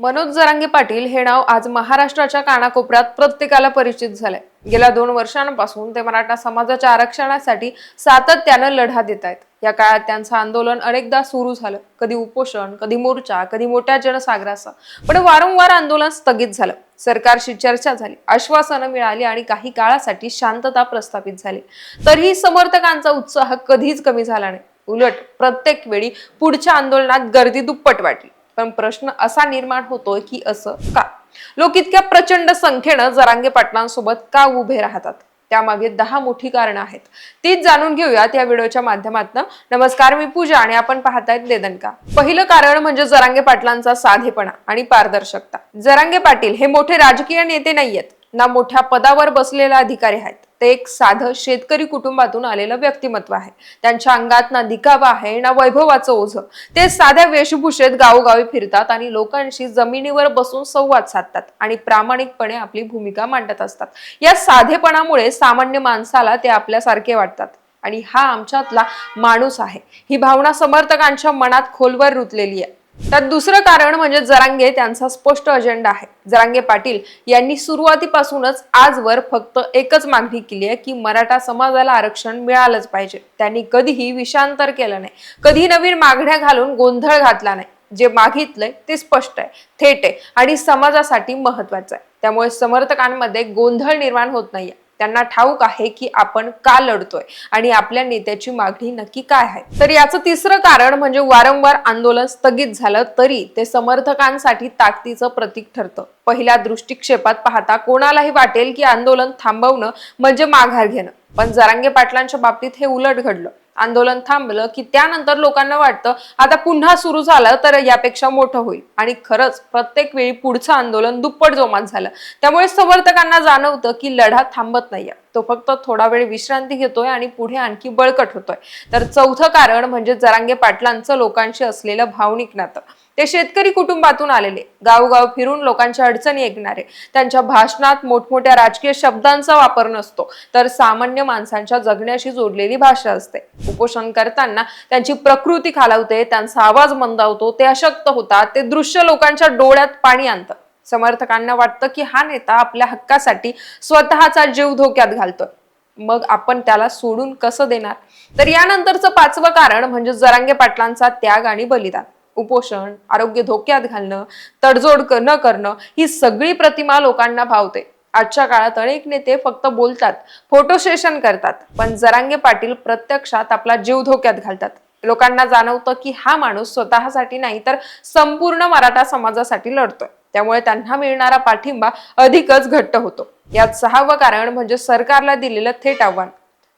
मनोज जरांगे पाटील हे नाव आज महाराष्ट्राच्या कानाकोपऱ्यात प्रत्येकाला परिचित झालंय. गेल्या दोन वर्षांपासून ते मराठा समाजाच्या आरक्षणासाठी सातत्यानं लढा देत आहेत. या काळात त्यांचं आंदोलन अनेकदा सुरू झालं. कधी उपोषण कधी मोर्चा कधी मोठ्या जनसागरासह पण वारंवार आंदोलन स्थगित झालं. सरकारशी चर्चा झाली आश्वासनं मिळाली आणि काही काळासाठी शांतता प्रस्थापित झाली. तरीही समर्थकांचा उत्साह कधीच कमी झाला नाही. उलट प्रत्येक वेळी पुढच्या आंदोलनात गर्दी दुप्पट वाटली. पण प्रश्न असा निर्माण होतोय की असं का? लोक इतक्या प्रचंड संख्येनं जरांगे पाटलांसोबत का उभे राहतात? त्यामागे दहा मोठी कारणं आहेत. तीच जाणून घेऊयात या व्हिडिओच्या माध्यमातून. नमस्कार मी पूजा आणि आपण पाहतायत देदनका पहिलं कारण म्हणजे जरांगे पाटलांचा साधेपणा आणि पारदर्शकता. जरांगे पाटील हे मोठे राजकीय नेते नाहीयेत. ना मोठ्या पदावर बसलेले अधिकारी आहेत. ते एक साधं शेतकरी कुटुंबातून आलेलं व्यक्तिमत्व आहे. त्यांच्या अंगात ना दिखावा आहे ना वैभवाचं ओझं. ते साध्या वेशभूषेत गावोगावी फिरतात आणि लोकांशी जमिनीवर बसून संवाद साधतात आणि प्रामाणिकपणे आपली भूमिका मांडत असतात. या साधेपणामुळे सामान्य माणसाला ते आपल्यासारखे वाटतात. आणि हा आमच्यातला माणूस आहे. ही भावना समर्थकांच्या मनात खोलवर रुतलेली आहे. त्यात दुसरं कारण म्हणजे जरांगे त्यांचा स्पष्ट अजेंडा आहे. जरांगे पाटील यांनी सुरुवातीपासूनच आजवर फक्त एकच मागणी केली आहे की मराठा समाजाला आरक्षण मिळालंच पाहिजे. त्यांनी कधीही विषांतर केलं नाही. कधी नवीन मागण्या घालून गोंधळ घातला नाही. जे मागितलंय ते स्पष्ट आहे थेट आहे आणि समाजासाठी महत्वाचं आहे. त्यामुळे समर्थकांमध्ये गोंधळ निर्माण होत नाहीये. त्यांना ठाऊक आहे की आपण का लढतोय आणि आपल्या नेत्याची मागणी नक्की काय आहे. तर याचं तिसरं कारण म्हणजे वारंवार आंदोलन स्थगित झालं तरी ते समर्थकांसाठी ताकदीचं प्रतीक ठरतं. पहिल्या दृष्टिक्षेपात पाहता कोणालाही वाटेल की आंदोलन थांबवणं म्हणजे माघार घेणं. पण जरांगे पाटलांच्या बाबतीत हे उलट घडलं. आंदोलन थांबलं की त्यानंतर लोकांना वाटतं आता पुन्हा सुरू झालं तर यापेक्षा मोठं होईल. आणि खरंच प्रत्येक वेळी पुढचं आंदोलन दुप्पट जोमात झालं. त्यामुळे समर्थकांना जाणवतं की लढा थांबत नाहीये. तो फक्त थोडा वेळ विश्रांती घेतोय आणि पुढे आणखी बळकट होतोय. तर चौथं कारण म्हणजे जरांगे पाटलांचं लोकांशी असलेलं भावनिक नातं. ते शेतकरी कुटुंबातून आलेले. गावगाव फिरून लोकांच्या अडचणी ऐकणारे. त्यांच्या भाषणात मोठमोठ्या राजकीय शब्दांचा वापर नसतो. तर सामान्य माणसांच्या जगण्याशी जोडलेली भाषा असते. उपोषण करताना त्यांची प्रकृती खालावते त्यांचा आवाज मंदावतो ते अशक्त होतात ते दृश्य लोकांच्या डोळ्यात पाणी आणतं समर्थकांना वाटतं की हा नेता आपल्या हक्कासाठी स्वतःचा जीव धोक्यात घालतोय. मग आपण त्याला सोडून कसं देणार? तर यानंतरचं पाचवं कारण म्हणजे जरांगे पाटलांचा त्याग आणि बलिदान. उपोषण आरोग्य धोक्यात घालणं तडजोड न करणं ही सगळी प्रतिमा लोकांना भावते. आजच्या काळात अनेक नेते फक्त बोलतात फोटो सेशन करतात पण जरांगे पाटील प्रत्यक्षात आपला जीव धोक्यात घालतात. लोकांना जाणवतं की हा माणूस स्वतःसाठी नाही तर संपूर्ण मराठा समाजासाठी लढतोय. त्यामुळे त्यांना मिळणारा पाठिंबा अधिकच घट्ट होतो. यात सहावं कारण म्हणजे सरकारला दिलेलं थेट आव्हान.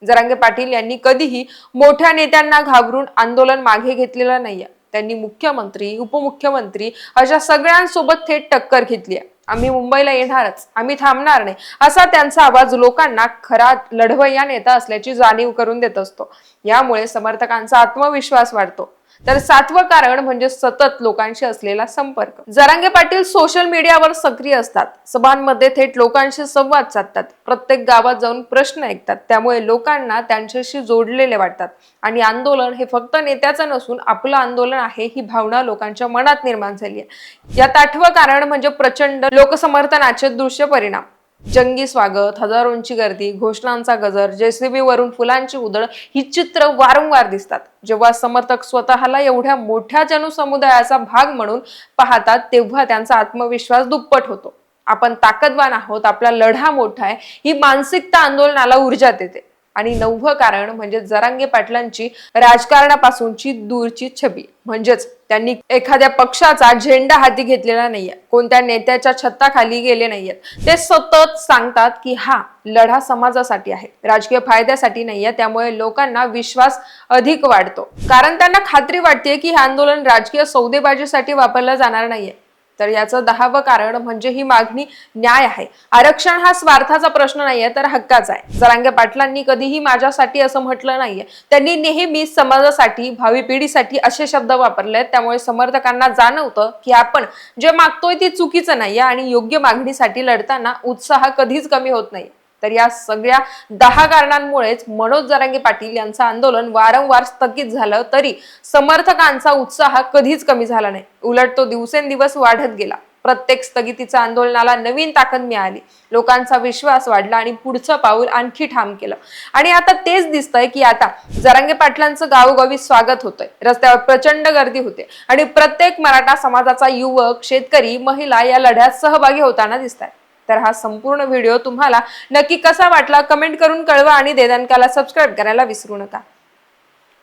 जरांगे पाटील यांनी कधीही मोठ्या नेत्यांना घाबरून आंदोलन मागे घेतलेलं नाहीये. त्यांनी मुख्यमंत्री उपमुख्यमंत्री अशा सगळ्यांसोबत थेट टक्कर घेतली आहे. आम्ही मुंबईला येणारच आम्ही थांबणार नाही असा त्यांचा आवाज लोकांना खरा लढवय्या नेता असल्याची जाणीव करून देत असतो. यामुळे समर्थकांचा आत्मविश्वास वाढतो. तर सातवं कारण म्हणजे सतत लोकांशी असलेला संपर्क. जरांगे पाटील सोशल मीडियावर सक्रिय असतात. सभांमध्ये थेट लोकांशी संवाद साधतात. प्रत्येक गावात जाऊन प्रश्न ऐकतात. त्यामुळे लोकांना त्यांच्याशी जोडलेले वाटतात. आणि आंदोलन हे फक्त नेत्याचं नसून आपलं आंदोलन आहे ही भावना लोकांच्या मनात निर्माण झाली आहे. यात आठवं कारण म्हणजे प्रचंड लोकसमर्थनाचे दृश्य परिणाम. जंगी स्वागत हजारोंची गर्दी घोषणांचा गजर जेसीबी वरून फुलांची उधळ ही चित्र वारंवार दिसतात. जेव्हा समर्थक स्वतःला एवढ्या मोठ्या जनसमुदायाचा भाग म्हणून पाहतात तेव्हा त्यांचा आत्मविश्वास दुप्पट होतो. आपण ताकदवान आहोत आपला लढा मोठा आहे ही मानसिकता आंदोलनाला ऊर्जा देते. आणि नववं कारण म्हणजे जरांगे पाटलांची राजकारणापासूनची दूरची छबी. म्हणजेच त्यांनी एखाद्या पक्षाचा झेंडा हाती घेतलेला नाहीये. कोणत्या नेत्याच्या छत्ताखाली गेले नाहीयेत. ते सतत सांगतात की हा लढा समाजासाठी आहे. राजकीय फायद्यासाठी नाहीये त्यामुळे लोकांना विश्वास अधिक वाढतो. कारण त्यांना खात्री वाटते की हे आंदोलन राजकीय सौदेबाजीसाठी वापरलं जाणार नाहीये. तर याचं दहावं कारण म्हणजे ही मागणी न्याय आहे. आरक्षण हा स्वार्थाचा प्रश्न नाहीये तर हक्काचा आहे. जरांगे पाटलांनी कधीही माझ्यासाठी असं म्हटलं नाहीये. त्यांनी नेहमी समाजासाठी भावी पिढीसाठी असे शब्द वापरले त्यामुळे समर्थकांना जाणवतं की आपण जे मागतोय ते चुकीचं नाहीये आणि योग्य मागणीसाठी लढताना उत्साह कधीच कमी होत नाही. तर या सगळ्या दहा कारणांमुळेच मनोज जरांगे पाटील यांचं आंदोलन वारंवार स्थगित झालं तरी समर्थकांचा उत्साह कधीच कमी झाला नाही. उलट तो दिवसेंदिवस वाढत गेला. प्रत्येक स्थगितीच्या आंदोलनाला नवीन ताकद मिळाली. लोकांचा विश्वास वाढला आणि पुढचं पाऊल आणखी ठाम केलं. आणि आता तेच दिसतंय की आता जरांगे पाटलांचं गावोगावी स्वागत होतंय. रस्त्यावर प्रचंड गर्दी होते. आणि प्रत्येक मराठा समाजाचा युवक शेतकरी महिला या लढ्यात सहभागी होताना दिसत आहेत तर हा संपूर्ण व्हिडिओ तुम्हाला नक्की कसा वाटला कमेंट करून कळवा आणि देदानकाला सबस्क्राईब करायला विसरू नका.